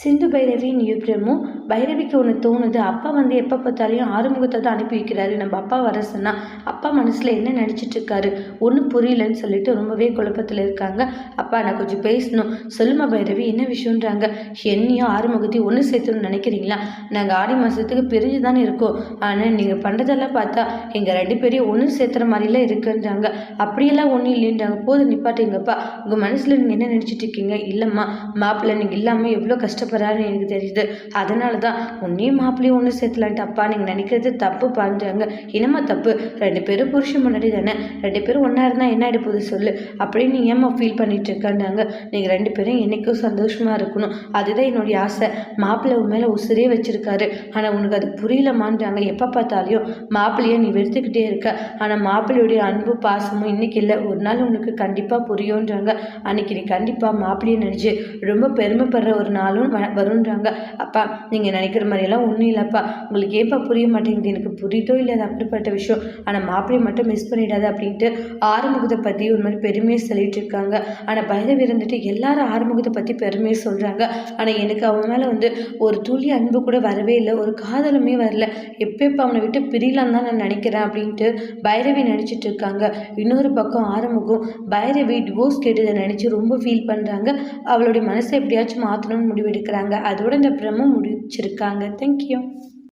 சிந்து பைரவியின் யுக்ரமும் பைரவிக்கு ஒன்று தோணுது. அப்பா வந்து எப்போ பார்த்தாலையும் ஆறுமுகத்தை தான் அனுப்பி வைக்கிறாரு. நம்ம அப்பா வர சொன்னால் அப்பா மனசில் என்ன நினச்சிட்டு இருக்காரு? ஒன்றும் புரியலன்னு சொல்லிட்டு ரொம்பவே குழப்பத்தில் இருக்காங்க. அப்பா நான் கொஞ்சம் பேசணும். சொல்லுமா பைரவி என்ன விஷயன்றாங்க என்னையும் ஆறுமுகத்தையும் ஒன்று சேர்த்துன்னு நினைக்கிறீங்களா? நாங்கள் ஆடி மாதத்துக்கு பிரிஞ்சு தானே இருக்கோம். ஆனால் நீங்கள் பண்ணுறதெல்லாம் பார்த்தா எங்கள் ரெண்டு பேரையும் ஒன்று சேர்த்துற மாதிரிலாம் இருக்குன்றாங்க. அப்படியெல்லாம் ஒன்றும் இல்லைன்றாங்க. போது நிப்பாட்டுங்கப்பா. உங்கள் மனசில் நீங்கள் என்ன நினச்சிட்டு இருக்கீங்க? இல்லைம்மா. மாப்பிள்ளை நீங்கள் இல்லாமல் எவ்வளோ கஷ்டம் கஷ்டப்படுறாருன்னு எனக்கு தெரியுது. அதனால தான் உன்னையும் மாப்பிள்ளையும் ஒன்று சேர்த்துலான்ட்டு அப்பா நீங்கள் நினைக்கிறது தப்பு பாருங்க என்னம்மா தப்பு. ரெண்டு பேரும் புருஷன் முன்னாடி தானே. ரெண்டு பேரும் ஒன்றா இருந்தால் என்ன ஆகிடுப்போது சொல்லு. அப்படின்னு நீ ஏம்மா ஃபீல் பண்ணிட்டு இருக்காண்டாங்க நீங்கள் ரெண்டு பேரும் என்றைக்கும் சந்தோஷமாக இருக்கணும். அதுதான் என்னுடைய ஆசை. மாப்பிள்ளை உன் மேலே உசுரே வச்சுருக்காரு. ஆனால் உனக்கு அது புரியலமான்றாங்க எப்போ பார்த்தாலையும் மாப்பிள்ளையை நீ வெறுத்துக்கிட்டே இருக்க. ஆனால் மாப்பிள்ளையுடைய அன்பு பாசமும் இன்றைக்கி இல்லை. ஒரு நாள் உனக்கு கண்டிப்பாக புரியுன்றாங்க அன்றைக்கி நீ கண்டிப்பாக மாப்பிள்ளையை நினச்சி ரொம்ப பெருமைப்படுற ஒரு நாளும் வ வருன்றாங்க அப்பா நீங்கள் நினைக்கிற மாதிரியெல்லாம் ஒன்றும் இல்லைப்பா. உங்களுக்கு ஏப்பா புரிய மாட்டேங்குது? எனக்கு புரியுதோ இல்லை அது அப்படிப்பட்ட விஷயம். ஆனால் மாப்பிள்ளையை மட்டும் மிஸ் பண்ணிடாது அப்படின்ட்டு ஆறுமுகத்தை பற்றி ஒரு மாதிரி பெருமையை சொல்லிட்டு இருக்காங்க. ஆனால் பைரவி இருந்துட்டு எல்லாரும் ஆறுமுகத்தை பற்றி பெருமையை சொல்கிறாங்க ஆனால் எனக்கு அவன் மேலே வந்து ஒரு துளி அன்பு கூட வரவே இல்லை. ஒரு காதலுமே வரல. எப்போ எப்போ அவனை விட்டு பிரியலான்னு தான் நான் நினைக்கிறேன் அப்படின்ட்டு பைரவி நினச்சிட்டு இருக்காங்க. இன்னொரு பக்கம் ஆறுமுகம் பைரவி டிவோர்ஸ் கேட்டதை நினச்சி ரொம்ப ஃபீல் பண்ணுறாங்க அவளுடைய மனசை எப்படியாச்சும் மாற்றணும்னு இருக்கிறாங்க அதோட இந்த பிரமும் முடிச்சிருக்காங்க. தேங்க்யூ